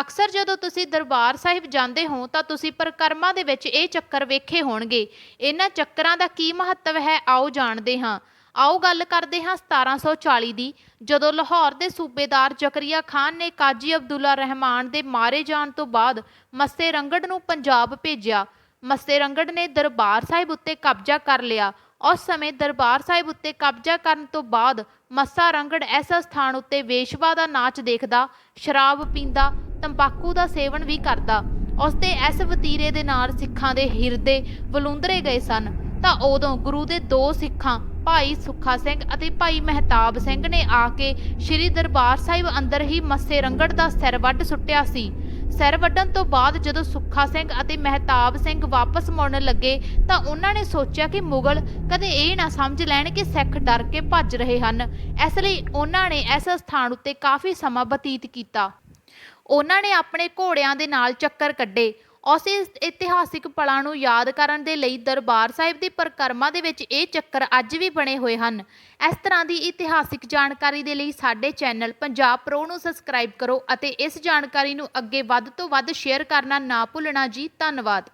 ਅਕਸਰ ਜਦੋਂ ਤੁਸੀਂ ਦਰਬਾਰ ਸਾਹਿਬ ਜਾਂਦੇ ਹੋ, ਤਾਂ ਤੁਸੀਂ ਪਰਿਕਰਮਾ ਦੇ ਵਿੱਚ ਇਹ ਚੱਕਰ ਵੇਖੇ ਹੋਣਗੇ। ਇਹਨਾਂ ਚੱਕਰਾਂ ਦਾ ਕੀ ਮਹੱਤਵ ਹੈ? ਆਓ ਜਾਣਦੇ ਹਾਂ। ਆਓ ਗੱਲ ਕਰਦੇ ਹਾਂ 1740 ਦੀ। ਜਦੋਂ ਲਾਹੌਰ ਦੇ ਸੂਬੇਦਾਰ ਜ਼ਕਰੀਆ ਖਾਨ ਨੇ ਕਾਜੀ ਅਬਦੁੱਲਾ ਰਹਿਮਾਨ ਦੇ ਮਾਰੇ ਜਾਣ ਤੋਂ ਬਾਅਦ ਮੱਸੇ ਰੰਗੜ ਨੂੰ ਪੰਜਾਬ ਭੇਜਿਆ। ਮੱਸੇ ਰੰਗੜ ਨੇ ਦਰਬਾਰ ਸਾਹਿਬ ਉੱਤੇ ਕਬਜ਼ਾ ਕਰ ਲਿਆ। ਉਸ ਸਮੇਂ ਦਰਬਾਰ ਸਾਹਿਬ ਉੱਤੇ ਕਬਜ਼ਾ ਕਰਨ ਤੋਂ ਬਾਅਦ ਮੱਸਾ ਰੰਗੜ ਐਸਾ ਸਥਾਨ ਉੱਤੇ ਵੇਸ਼ਵਾ ਦਾ ਨਾਚ ਦੇਖਦਾ, ਸ਼ਰਾਬ ਪੀਂਦਾ ਤੰਬਾਕੂ ਦਾ ਸੇਵਨ ਵੀ ਕਰਦਾ। ਉਸ ਦੇ ਇਸ ਵਤੀਰੇ ਦੇ ਨਾਲ ਸਿੱਖਾਂ ਦੇ ਹਿਰਦੇ ਵਲੂੰਦਰੇ ਗਏ ਸਨ। ਤਾਂ ਉਦੋਂ ਗੁਰੂ ਦੇ ਦੋ ਸਿੱਖਾਂ, ਭਾਈ ਸੁੱਖਾ ਸਿੰਘ ਅਤੇ ਭਾਈ ਮਹਿਤਾਬ ਸਿੰਘ ਨੇ ਆ ਕੇ ਸ੍ਰੀ ਦਰਬਾਰ ਸਾਹਿਬ ਅੰਦਰ ਹੀ ਮੱਸੇ ਰੰਗੜ ਦਾ ਸਿਰ ਵੱਢ ਸੁੱਟਿਆ ਸੀ। ਸਿਰ ਵੱਢਣ ਤੋਂ ਬਾਅਦ ਜਦੋਂ ਸੁੱਖਾ ਸਿੰਘ ਅਤੇ ਮਹਿਤਾਬ ਸਿੰਘ ਵਾਪਸ ਮੁੜਨ ਲੱਗੇ ਤਾਂ ਉਹਨਾਂ ਨੇ ਸੋਚਿਆ ਕਿ ਮੁਗਲ ਕਦੇ ਇਹ ਨਾ ਸਮਝ ਲੈਣ ਕਿ ਸਿੱਖ ਡਰ ਕੇ ਭੱਜ ਰਹੇ ਹਨ। ਇਸ ਲਈ ਉਹਨਾਂ ਨੇ ਇਸ ਸਥਾਨ ਉੱਤੇ ਕਾਫੀ ਸਮਾਂ ਬਤੀਤ ਕੀਤਾ। ਉਹਨਾਂ ਨੇ ਆਪਣੇ ਘੋੜਿਆਂ ਦੇ ਨਾਲ ਚੱਕਰ ਕੱਢੇ। ਉਸੇ ਇਤਿਹਾਸਿਕ ਪਲਾਂ ਨੂੰ ਯਾਦ ਕਰਨ ਦੇ ਲਈ ਦਰਬਾਰ ਸਾਹਿਬ ਦੀ ਪਰਿਕਰਮਾ ਦੇ ਵਿੱਚ ਇਹ ਚੱਕਰ ਅੱਜ ਵੀ ਬਣੇ ਹੋਏ ਹਨ। ਇਸ ਤਰ੍ਹਾਂ ਦੀ ਇਤਿਹਾਸਿਕ ਜਾਣਕਾਰੀ ਦੇ ਲਈ ਸਾਡੇ ਚੈਨਲ ਪੰਜਾਬ ਪ੍ਰੋ ਨੂੰ ਸਬਸਕ੍ਰਾਈਬ ਕਰੋ ਅਤੇ ਇਸ ਜਾਣਕਾਰੀ ਨੂੰ ਅੱਗੇ ਵੱਧ ਤੋਂ ਵੱਧ ਸ਼ੇਅਰ ਕਰਨਾ ਨਾ ਭੁੱਲਣਾ ਜੀ। ਧੰਨਵਾਦ।